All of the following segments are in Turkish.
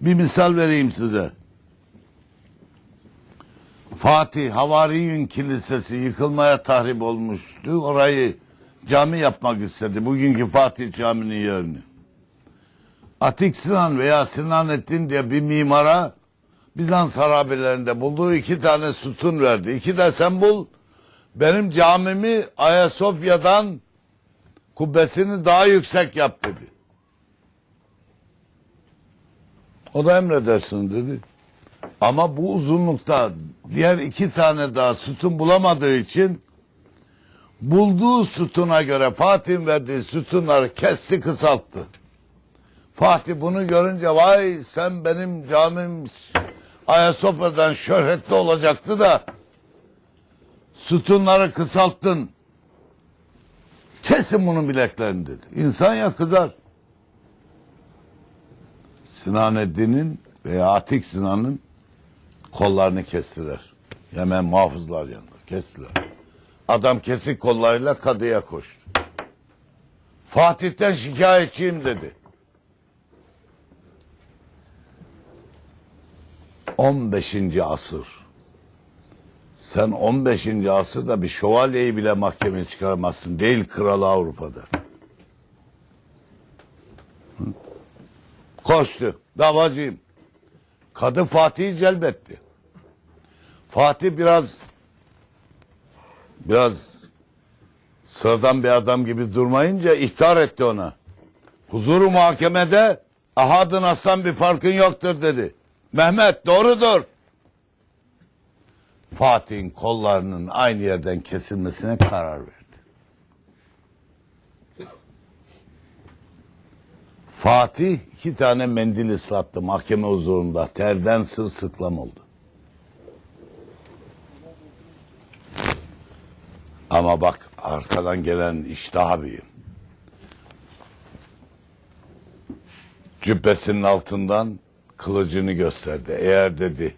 Bir misal vereyim size. Fatih Havariyün Kilisesi yıkılmaya tahrip olmuştu. Orayı cami yapmak istedi. Bugünkü Fatih Camii'nin yerini. Atik Sinan veya Sinanettin diye bir mimara Bizans harabelerinde bulduğu iki tane sütun verdi. İki de sen bul. Benim camimi Ayasofya'dan kubbesini daha yüksek yap dedi. O da emredersin dedi. Ama bu uzunlukta diğer iki tane daha sütun bulamadığı için bulduğu sütuna göre Fatih'in verdiği sütunları kesti kısalttı. Fatih bunu görünce vay sen benim camim Ayasofya'dan şöhretli olacaktı da sütunları kısalttın. Kesin bunun bileklerini dedi. İnsan ya kızar. Sinaneddin'in veya Atik Sinan'ın kollarını kestiler. Hemen muhafızlar yanında kestiler. Adam kesik kollarıyla kadıya koştu. Fatih'ten şikayetçiyim dedi. 15. asır. Sen 15. asırda bir şövalyeyi bile mahkemeye çıkaramazsın. Değil kralı Avrupa'da. Koştu. Davacıyım. Kadı Fatih'i celbetti. Fatih biraz biraz sıradan bir adam gibi durmayınca ihtar etti ona. Huzuru muhakemede ahadın aslan bir farkın yoktur dedi. Mehmet doğrudur. Fatih'in kollarının aynı yerden kesilmesine karar verdi. Fatih iki tane mendil ıslattı mahkeme huzurunda. Terden sırsıklam oldu. Ama bak arkadan gelen iş daha büyük. Cübbesinin altından kılıcını gösterdi. Eğer dedi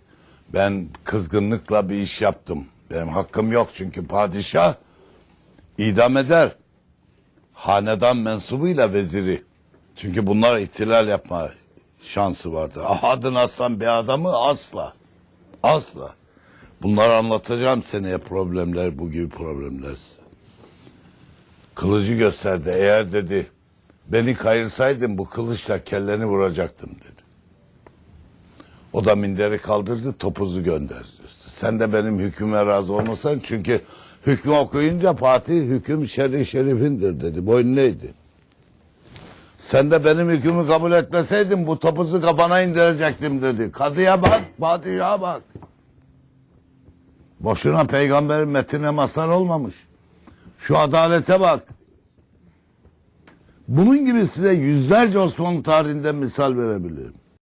ben kızgınlıkla bir iş yaptım. Benim hakkım yok çünkü padişah idam eder. Hanedan mensubuyla veziri. Çünkü bunlar ihtilal yapma şansı vardır. Ahadın aslan bir adamı asla. Asla. Bunları anlatacağım seneye problemler, bu gibi problemler. Kılıcı gösterdi. Eğer dedi beni kayırsaydın bu kılıçla kelleni vuracaktım dedi. O da minderi kaldırdı topuzu gönderdi. Sen de benim hüküme razı olmasan çünkü hükmü okuyunca Fatih hüküm şer'i şerifindir dedi. Boyun neydi? Sen de benim hükmümü kabul etmeseydin bu topuzu kafana indirecektim dedi. Kadıya bak, padişaha bak. Boşuna peygamberin metine masal olmamış. Şu adalete bak. Bunun gibi size yüzlerce Osmanlı tarihinde misal verebilirim.